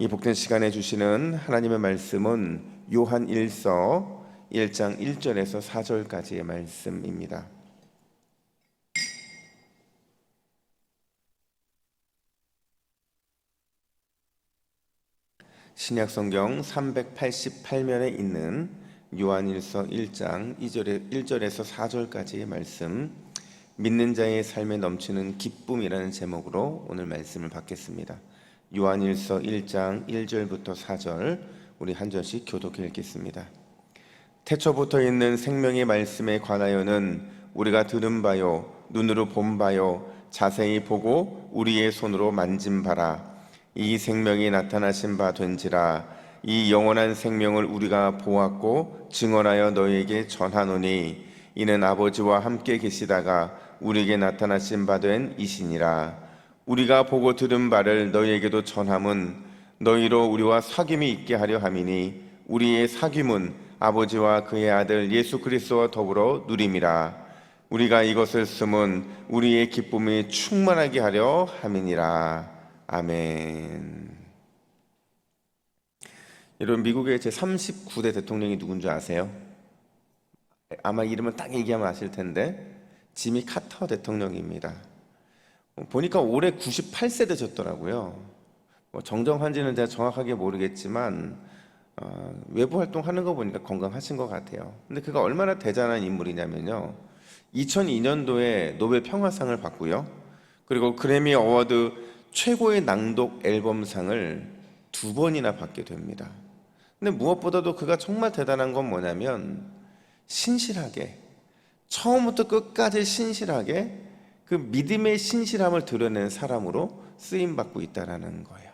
이 복된 시간에 주시는 하나님의 말씀은 요한 1서 1장 1절에서 4절까지의 말씀입니다. 신약 성경 388면에 있는 요한일서 1장 2절에 1절에서 4절까지의 말씀 믿는 자의 삶에 넘치는 기쁨이라는 제목으로 오늘 말씀을 받겠습니다. 요한일서 1장 1절부터 4절 우리 한 절씩 교독해 읽겠습니다. 태초부터 있는 생명의 말씀에 관하여는 우리가 들은 바요 눈으로 본 바요 자세히 보고 우리의 손으로 만진 바라. 이 생명이 나타나신 바 된지라. 이 영원한 생명을 우리가 보았고 증언하여 너희에게 전하노니 이는 아버지와 함께 계시다가 우리에게 나타나신 바 된 이시니라 우리가 보고 들은 바를 너희에게도 전함은 너희로 우리와 사귐이 있게 하려 함이니 우리의 사귐은 아버지와 그의 아들 예수 그리스도와 더불어 누림이라 우리가 이것을 쓰면 우리의 기쁨이 충만하게 하려 함이니라 아멘. 여러분 미국의 제 39대 대통령이 누군지 아세요? 아마 이름은 딱 얘기하면 아실 텐데 지미 카터 대통령입니다. 보니까 올해 98세 되셨더라고요. 뭐 정정한지는 제가 정확하게 모르겠지만 어, 외부 활동하는 거 보니까 건강하신 것 같아요. 근데 그가 얼마나 대단한 인물이냐면요. 2002년도에 노벨 평화상을 받고요. 그리고 그래미 어워드 최고의 낭독 앨범상을 두 번이나 받게 됩니다. 근데 무엇보다도 그가 정말 대단한 건 뭐냐면 신실하게 처음부터 끝까지 신실하게 그 믿음의 신실함을 드러낸 사람으로 쓰임 받고 있다라는 거예요.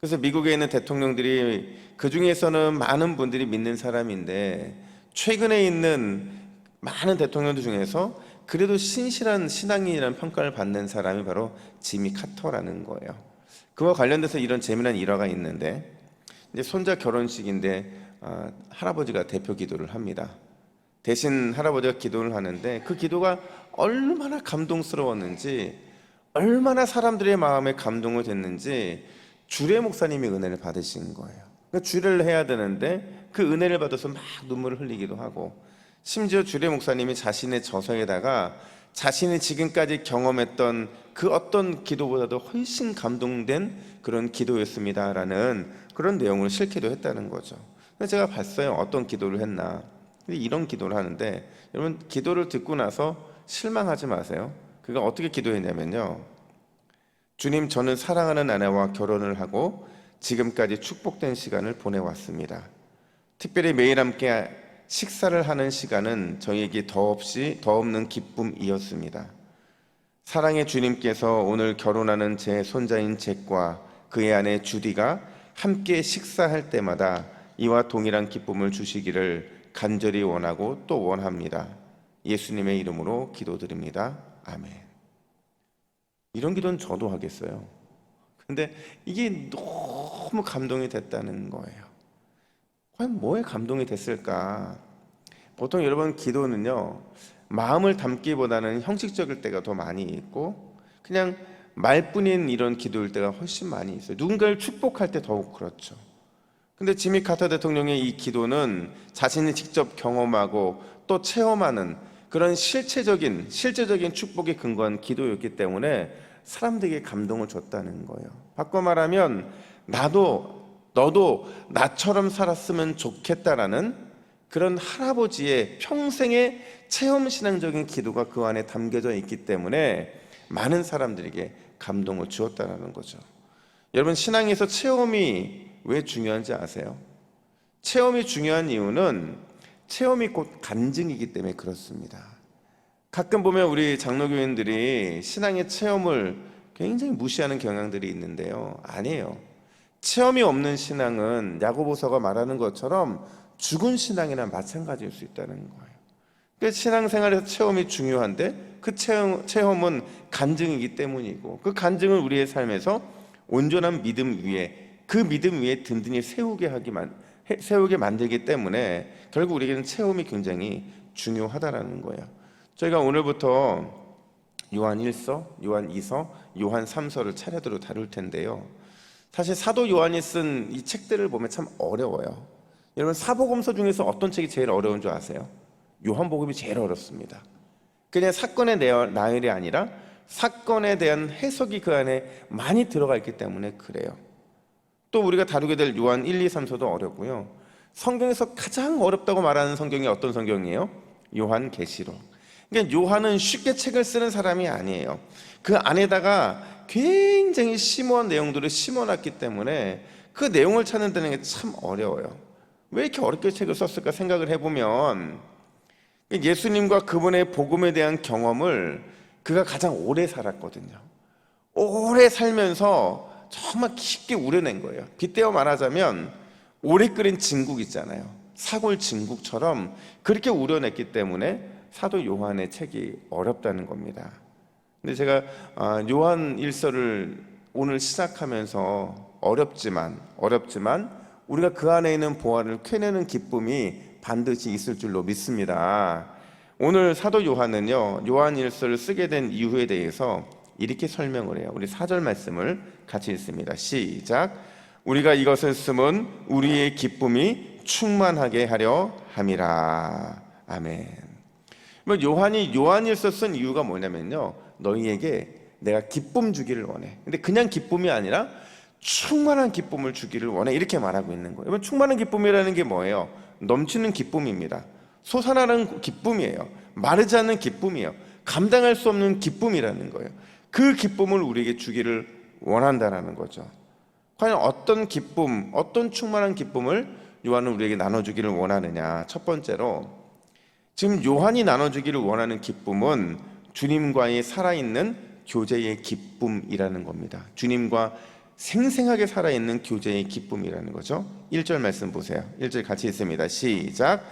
그래서 미국에 있는 대통령들이 그 중에서는 많은 분들이 믿는 사람인데 최근에 있는 많은 대통령들 중에서 그래도 신실한 신앙인이라는 평가를 받는 사람이 바로 지미 카터라는 거예요. 그와 관련돼서 이런 재미난 일화가 있는데 이제 손자 결혼식인데 어, 할아버지가 대표 기도를 합니다. 대신 할아버지가 기도를 하는데 그 기도가 얼마나 감동스러웠는지 얼마나 사람들의 마음에 감동을 됐는지 주례 목사님이 은혜를 받으신 거예요. 그러니까 주례를 해야 되는데 그 은혜를 받아서 막 눈물을 흘리기도 하고 심지어 주례 목사님이 자신의 저서에다가 자신이 지금까지 경험했던 그 어떤 기도보다도 훨씬 감동된 그런 기도였습니다라는 그런 내용을 실기도 했다는 거죠. 제가 봤어요. 어떤 기도를 했나. 이런 기도를 하는데 여러분 기도를 듣고 나서 실망하지 마세요. 그가 어떻게 기도했냐면요. 주님, 저는 사랑하는 아내와 결혼을 하고 지금까지 축복된 시간을 보내왔습니다. 특별히 매일 함께 식사를 하는 시간은 저에게 더없이 더 없는 기쁨이었습니다. 사랑의 주님께서 오늘 결혼하는 제 손자인 잭과 그의 아내 주디가 함께 식사할 때마다 이와 동일한 기쁨을 주시기를 간절히 원하고 또 원합니다. 예수님의 이름으로 기도드립니다. 아멘. 이런 기도는 저도 하겠어요. 근데 이게 너무 감동이 됐다는 거예요. 과연 뭐에 감동이 됐을까? 보통 여러분 기도는요 마음을 담기보다는 형식적일 때가 더 많이 있고 그냥 말뿐인 이런 기도일 때가 훨씬 많이 있어요. 누군가를 축복할 때 더욱 그렇죠. 근데 지미 카터 대통령의 이 기도는 자신이 직접 경험하고 또 체험하는 그런 실체적인 실제적인 축복에 근거한 기도였기 때문에 사람들에게 감동을 줬다는 거예요. 바꿔 말하면 나도 너도 나처럼 살았으면 좋겠다라는 그런 할아버지의 평생의 체험 신앙적인 기도가 그 안에 담겨져 있기 때문에 많은 사람들에게 감동을 주었다는 거죠. 여러분 신앙에서 체험이 왜 중요한지 아세요? 체험이 중요한 이유는 체험이 곧 간증이기 때문에 그렇습니다. 가끔 보면 우리 장로교인들이 신앙의 체험을 굉장히 무시하는 경향들이 있는데요. 아니에요. 체험이 없는 신앙은 야고보서가 말하는 것처럼 죽은 신앙이나 마찬가지일 수 있다는 거예요. 그러니까 신앙생활에서 체험이 중요한데 그 체험, 체험은 간증이기 때문이고 그 간증을 우리의 삶에서 온전한 믿음 위에 그 믿음 위에 든든히 세우게 하기만 세우게 만들기 때문에 결국 우리에게는 체험이 굉장히 중요하다라는 거예요. 저희가 오늘부터 요한 1서, 요한 2서, 요한 3서를 차례대로 다룰 텐데요. 사실 사도 요한이 쓴 이 책들을 보면 참 어려워요. 여러분 사복음서 중에서 어떤 책이 제일 어려운 줄 아세요? 요한복음이 제일 어렵습니다. 그냥 사건의 나열이 아니라 사건에 대한 해석이 그 안에 많이 들어가 있기 때문에 그래요. 또 우리가 다루게 될 요한 1, 2, 3서도 어렵고요. 성경에서 가장 어렵다고 말하는 성경이 어떤 성경이에요? 요한 계시록. 그러니까 요한은 쉽게 책을 쓰는 사람이 아니에요. 그 안에다가 굉장히 심오한 내용들을 심어놨기 때문에 그 내용을 찾는다는 게 참 어려워요. 왜 이렇게 어렵게 책을 썼을까 생각을 해보면 예수님과 그분의 복음에 대한 경험을 그가 가장 오래 살았거든요. 오래 살면서 정말 깊게 우려낸 거예요. 빗대어 말하자면 오래 끓인 진국 있잖아요. 사골 진국처럼 그렇게 우려냈기 때문에 사도 요한의 책이 어렵다는 겁니다. 근데 제가 아, 요한 일서를 오늘 시작하면서 어렵지만 어렵지만 우리가 그 안에 있는 보화를 캐내는 기쁨이 반드시 있을 줄로 믿습니다. 오늘 사도 요한은요 요한 일서를 쓰게 된 이유에 대해서 이렇게 설명을 해요. 우리 사절 말씀을 같이 읽습니다. 시작. 우리가 이것을 쓰면 우리의 기쁨이 충만하게 하려 함이라. 아멘. 뭐 요한이 요한일서 쓴 이유가 뭐냐면요. 너희에게 내가 기쁨 주기를 원해. 근데 그냥 기쁨이 아니라 충만한 기쁨을 주기를 원해. 이렇게 말하고 있는 거예요. 충만한 기쁨이라는 게 뭐예요? 넘치는 기쁨입니다. 솟아나는 기쁨이에요. 마르지 않는 기쁨이에요. 감당할 수 없는 기쁨이라는 거예요. 그 기쁨을 우리에게 주기를 원한다라는 거죠. 과연 어떤 기쁨, 어떤 충만한 기쁨을 요한은 우리에게 나눠주기를 원하느냐? 첫 번째로 지금 요한이 나눠주기를 원하는 기쁨은 주님과의 살아있는 교제의 기쁨이라는 겁니다. 주님과 생생하게 살아있는 교제의 기쁨이라는 거죠. 1절 말씀 보세요. 1절 같이 있습니다. 시작.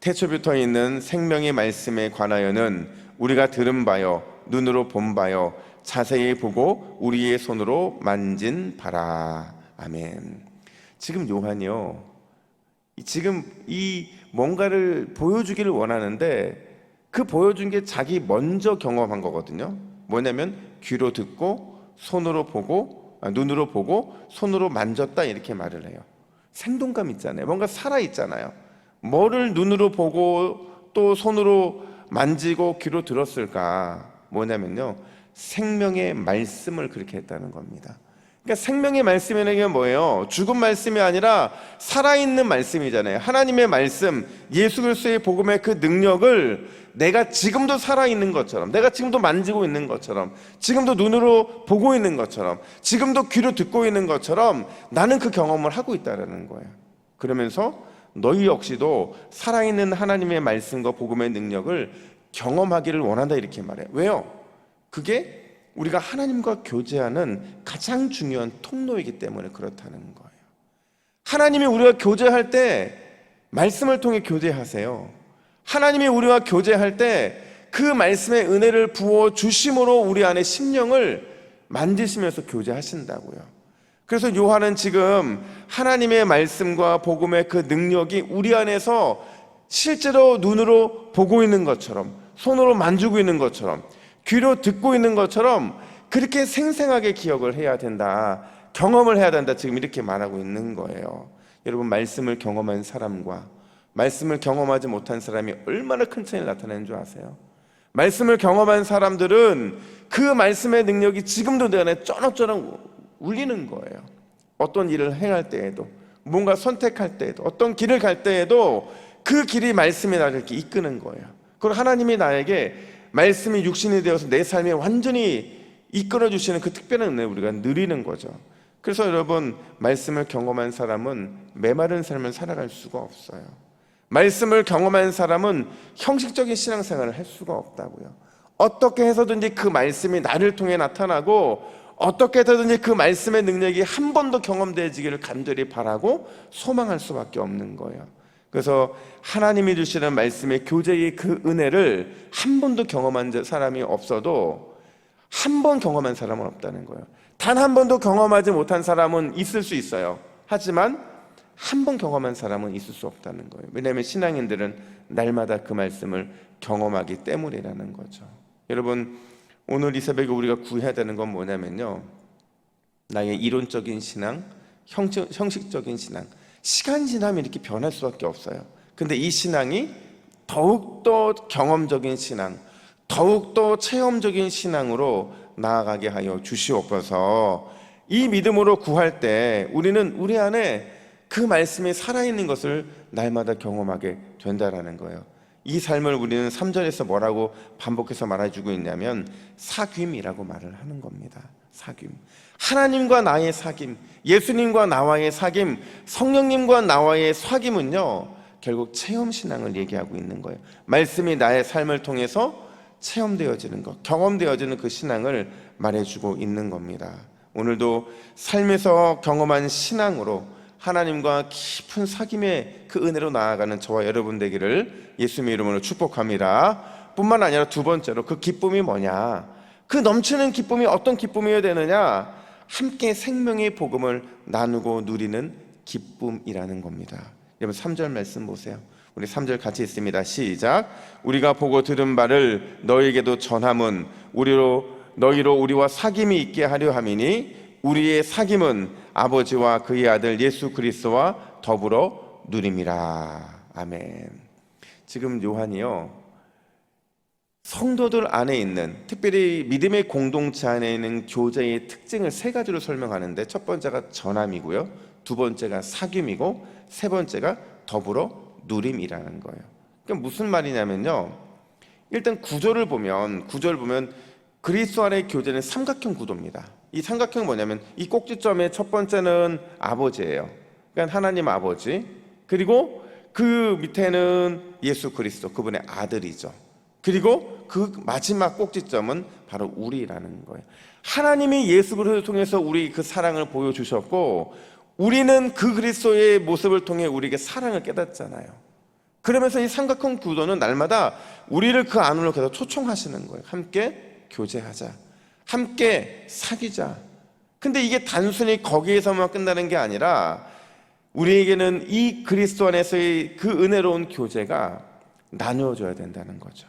태초부터 있는 생명의 말씀에 관하여는 우리가 들은 바요, 눈으로 본 바요, 자세히 보고 우리의 손으로 만진 바라. 아멘. 지금 요한이요. 지금 이 뭔가를 보여주기를 원하는데 그 보여준 게 자기 먼저 경험한 거거든요. 뭐냐면 귀로 듣고 손으로 보고 아, 눈으로 보고 손으로 만졌다 이렇게 말을 해요. 생동감 있잖아요. 뭔가 살아 있잖아요. 뭐를 눈으로 보고 또 손으로 만지고 귀로 들었을까? 뭐냐면요. 생명의 말씀을 그렇게 했다는 겁니다. 그러니까 생명의 말씀이라는 게 뭐예요? 죽은 말씀이 아니라 살아있는 말씀이잖아요. 하나님의 말씀, 예수 그리스도의 복음의 그 능력을 내가 지금도 살아있는 것처럼, 내가 지금도 만지고 있는 것처럼, 지금도 눈으로 보고 있는 것처럼, 지금도 귀로 듣고 있는 것처럼 나는 그 경험을 하고 있다는 거예요. 그러면서 너희 역시도 살아있는 하나님의 말씀과 복음의 능력을 경험하기를 원한다 이렇게 말해요. 왜요? 그게 우리가 하나님과 교제하는 가장 중요한 통로이기 때문에 그렇다는 거예요. 하나님이 우리가 교제할 때 말씀을 통해 교제하세요. 하나님이 우리와 교제할 때 그 말씀의 은혜를 부어 주심으로 우리 안에 심령을 만지시면서 교제하신다고요. 그래서 요한은 지금 하나님의 말씀과 복음의 그 능력이 우리 안에서 실제로 눈으로 보고 있는 것처럼 손으로 만지고 있는 것처럼 귀로 듣고 있는 것처럼 그렇게 생생하게 기억을 해야 된다. 경험을 해야 된다. 지금 이렇게 말하고 있는 거예요. 여러분, 말씀을 경험한 사람과 말씀을 경험하지 못한 사람이 얼마나 큰 차이를 나타내는 줄 아세요? 말씀을 경험한 사람들은 그 말씀의 능력이 지금도 내 안에 쩌넉쩌넉 울리는 거예요. 어떤 일을 행할 때에도, 뭔가 선택할 때에도, 어떤 길을 갈 때에도 그 길이 말씀이 나를 이렇게 이끄는 거예요. 그리고 하나님이 나에게 말씀이 육신이 되어서 내 삶에 완전히 이끌어 주시는 그 특별한 은혜 우리가 누리는 거죠. 그래서 여러분 말씀을 경험한 사람은 메마른 삶을 살아갈 수가 없어요. 말씀을 경험한 사람은 형식적인 신앙생활을 할 수가 없다고요. 어떻게 해서든지 그 말씀이 나를 통해 나타나고 어떻게 해서든지 그 말씀의 능력이 한 번 더 경험되지기를 간절히 바라고 소망할 수밖에 없는 거예요. 그래서 하나님이 주시는 말씀의 교제의 그 은혜를 한 번도 경험한 사람이 없어도 한 번 경험한 사람은 없다는 거예요. 단 한 번도 경험하지 못한 사람은 있을 수 있어요. 하지만 한 번 경험한 사람은 있을 수 없다는 거예요. 왜냐하면 신앙인들은 날마다 그 말씀을 경험하기 때문이라는 거죠. 여러분 오늘 이 새벽에 우리가 구해야 되는 건 뭐냐면요. 나의 이론적인 신앙, 형식, 형식적인 신앙, 시간 지나면 이렇게 변할 수밖에 없어요. 근데 이 신앙이 더욱더 경험적인 신앙, 더욱더 체험적인 신앙으로 나아가게 하여 주시옵소서. 이 믿음으로 구할 때 우리는 우리 안에 그 말씀이 살아있는 것을 날마다 경험하게 된다라는 거예요. 이 삶을 우리는 3절에서 뭐라고 반복해서 말해주고 있냐면 사귐이라고 말을 하는 겁니다. 사귐. 하나님과 나의 사귐, 예수님과 나와의 사귐, 성령님과 나와의 사귐은요, 결국 체험 신앙을 얘기하고 있는 거예요. 말씀이 나의 삶을 통해서 체험되어지는 것, 경험되어지는 그 신앙을 말해주고 있는 겁니다. 오늘도 삶에서 경험한 신앙으로 하나님과 깊은 사귐의 그 은혜로 나아가는 저와 여러분 되기를 예수님의 이름으로 축복합니다. 뿐만 아니라 두 번째로 그 기쁨이 뭐냐? 그 넘치는 기쁨이 어떤 기쁨이어야 되느냐? 함께 생명의 복음을 나누고 누리는 기쁨이라는 겁니다. 여러분 3절 말씀 보세요. 우리 3절 같이 있습니다. 시작. 우리가 보고 들은 바를 너에게도 전함은 우리로 너희로 우리와 사귐이 있게 하려 함이니 우리의 사귐은 아버지와 그의 아들 예수 그리스도와 더불어 누림이라. 아멘. 지금 요한이요. 성도들 안에 있는 특별히 믿음의 공동체 안에 있는 교제의 특징을 세 가지로 설명하는데 첫 번째가 전함이고요. 두 번째가 사귐이고 세 번째가 더불어 누림이라는 거예요. 그러니까 무슨 말이냐면요. 일단 구조를 보면 구조를 보면 그리스도 안의 교제는 삼각형 구도입니다. 이 삼각형 뭐냐면 이 꼭지점의 첫 번째는 아버지예요. 그러니까 하나님 아버지. 그리고 그 밑에는 예수 그리스도 그분의 아들이죠. 그리고 그 마지막 꼭지점은 바로 우리라는 거예요. 하나님이 예수 그리스도를 통해서 우리 그 사랑을 보여주셨고 우리는 그 그리스도의 모습을 통해 우리에게 사랑을 깨닫잖아요. 그러면서 이 삼각형 구도는 날마다 우리를 그 안으로 계속 초청하시는 거예요. 함께 교제하자. 함께 사귀자. 근데 이게 단순히 거기에서만 끝나는 게 아니라 우리에게는 이 그리스도 안에서의 그 은혜로운 교제가 나누어져야 된다는 거죠.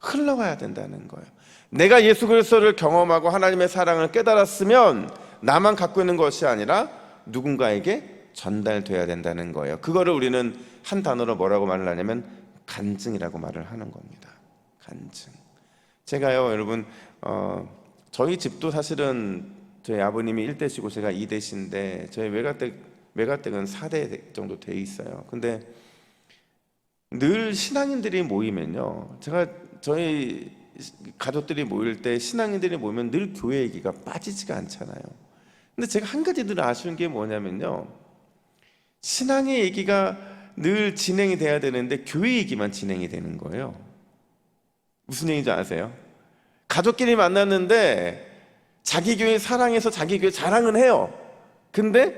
흘러가야 된다는 거예요. 내가 예수 그리스도를 경험하고 하나님의 사랑을 깨달았으면 나만 갖고 있는 것이 아니라 누군가에게 전달돼야 된다는 거예요. 그거를 우리는 한 단어로 뭐라고 말을 하냐면 간증이라고 말을 하는 겁니다. 간증. 제가요, 여러분, 어, 저희 집도 사실은 저희 아버님이 1대시고 제가 2대시인데 저희 외가댁 외가댁은 4대 정도 돼 있어요. 근데 늘 신앙인들이 모이면요. 제가 저희 가족들이 모일 때 신앙인들이 모이면 늘 교회 얘기가 빠지지가 않잖아요. 근데 제가 한 가지 늘 아쉬운 게 뭐냐면요. 신앙의 얘기가 늘 진행이 돼야 되는데 교회 얘기만 진행이 되는 거예요. 무슨 얘기인지 아세요? 가족끼리 만났는데 자기 교회 사랑해서 자기 교회 자랑은 해요. 근데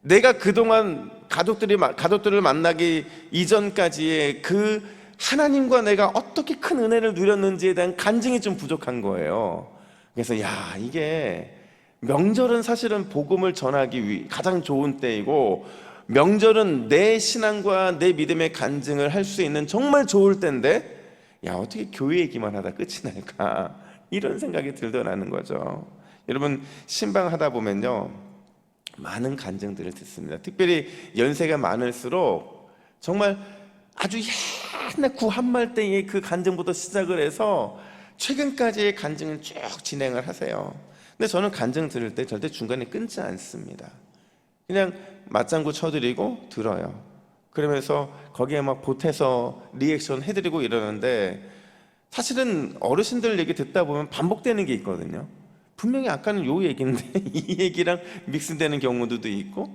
내가 그동안 가족들이 가족들을 만나기 이전까지의 그 하나님과 내가 어떻게 큰 은혜를 누렸는지에 대한 간증이 좀 부족한 거예요. 그래서 야 이게 명절은 사실은 복음을 전하기 위해 가장 좋은 때이고 명절은 내 신앙과 내 믿음의 간증을 할 수 있는 정말 좋을 때인데 야 어떻게 교회 얘기만 하다 끝이 날까 이런 생각이 들더라는 거죠. 여러분 신방하다 보면요 많은 간증들을 듣습니다. 특별히 연세가 많을수록 정말 아주 옛날 구한말 때의 그 간증부터 시작을 해서 최근까지의 간증을 쭉 진행을 하세요. 근데 저는 간증 들을 때 절대 중간에 끊지 않습니다. 그냥 맞장구 쳐드리고 들어요. 그러면서 거기에 막 보태서 리액션 해드리고 이러는데 사실은 어르신들 얘기 듣다 보면 반복되는 게 있거든요. 분명히 아까는 요 얘기인데 이 얘기랑 믹스되는 경우도 있고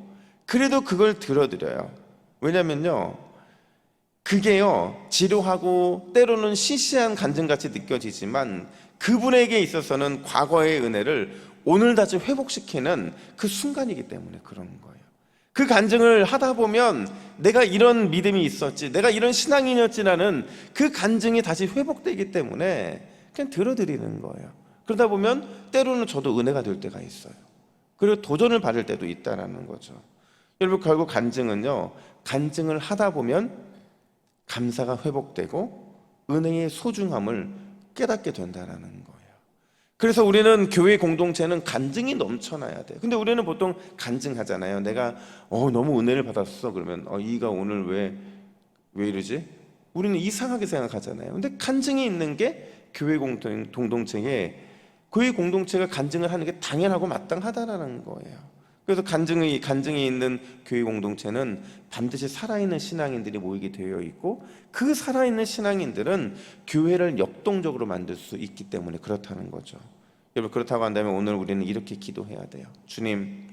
그래도 그걸 들어드려요. 왜냐면요. 그게요. 지루하고 때로는 시시한 간증같이 느껴지지만 그분에게 있어서는 과거의 은혜를 오늘 다시 회복시키는 그 순간이기 때문에 그런 거예요. 그 간증을 하다 보면 내가 이런 믿음이 있었지, 내가 이런 신앙인이었지라는 그 간증이 다시 회복되기 때문에 그냥 들어드리는 거예요. 그러다 보면 때로는 저도 은혜가 될 때가 있어요. 그리고 도전을 받을 때도 있다라는 거죠. 여러분 결국 간증은요, 간증을 하다 보면 감사가 회복되고 은혜의 소중함을 깨닫게 된다라는 거예요. 그래서 우리는 교회 공동체는 간증이 넘쳐나야 돼요. 근데 우리는 보통 간증하잖아요. 내가 어 너무 은혜를 받았어. 그러면 어 이가 오늘 왜 왜 이러지? 우리는 이상하게 생각하잖아요. 근데 간증이 있는 게 교회 공동 공동체에 교회 공동체가 간증을 하는 게 당연하고 마땅하다라는 거예요. 그래서 간증이 간증이 있는 교회 공동체는 반드시 살아있는 신앙인들이 모이게 되어 있고 그 살아있는 신앙인들은 교회를 역동적으로 만들 수 있기 때문에 그렇다는 거죠. 여러분 그렇다고 한다면 오늘 우리는 이렇게 기도해야 돼요. 주님,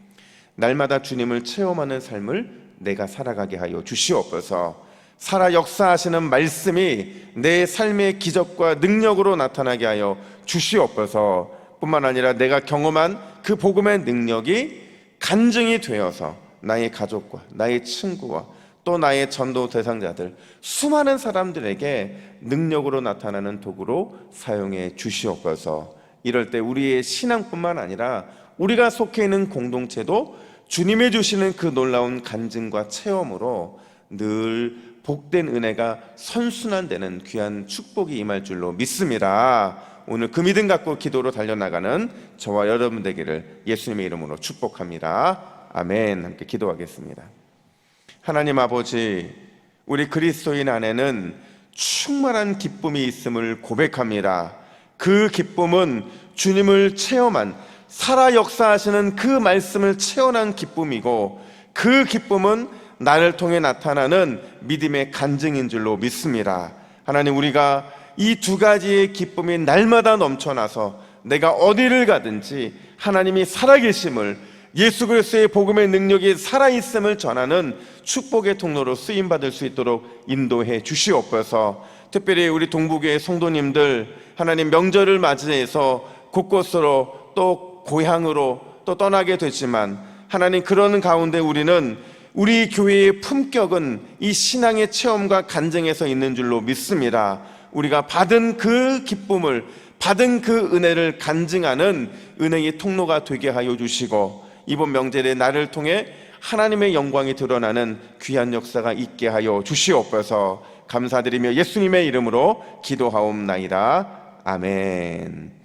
날마다 주님을 체험하는 삶을 내가 살아가게 하여 주시옵소서. 살아 역사하시는 말씀이 내 삶의 기적과 능력으로 나타나게 하여 주시옵소서. 뿐만 아니라 내가 경험한 그 복음의 능력이 간증이 되어서 나의 가족과 나의 친구와 또 나의 전도 대상자들 수많은 사람들에게 능력으로 나타나는 도구로 사용해 주시옵소서. 이럴 때 우리의 신앙뿐만 아니라 우리가 속해 있는 공동체도 주님의 주시는 그 놀라운 간증과 체험으로 늘 복된 은혜가 선순환되는 귀한 축복이 임할 줄로 믿습니다. 오늘 그 믿음 갖고 기도로 달려나가는 저와 여러분 되기를 예수님의 이름으로 축복합니다. 아멘. 함께 기도하겠습니다. 하나님 아버지, 우리 그리스도인 안에는 충만한 기쁨이 있음을 고백합니다. 그 기쁨은 주님을 체험한 살아 역사하시는 그 말씀을 체험한 기쁨이고 그 기쁨은 나를 통해 나타나는 믿음의 간증인 줄로 믿습니다. 하나님 우리가 이 두 가지의 기쁨이 날마다 넘쳐나서 내가 어디를 가든지 하나님이 살아계심을 예수 그리스도의 복음의 능력이 살아있음을 전하는 축복의 통로로 쓰임 받을 수 있도록 인도해 주시옵소서. 특별히 우리 동북의 성도님들 하나님 명절을 맞이해서 곳곳으로 또 고향으로 또 떠나게 되지만 하나님 그러는 가운데 우리는 우리 교회의 품격은 이 신앙의 체험과 간증에서 있는 줄로 믿습니다. 우리가 받은 그 기쁨을 받은 그 은혜를 간증하는 은혜의 통로가 되게 하여 주시고 이번 명절에 나를 통해 하나님의 영광이 드러나는 귀한 역사가 있게 하여 주시옵소서 감사드리며 예수님의 이름으로 기도하옵나이다. 아멘.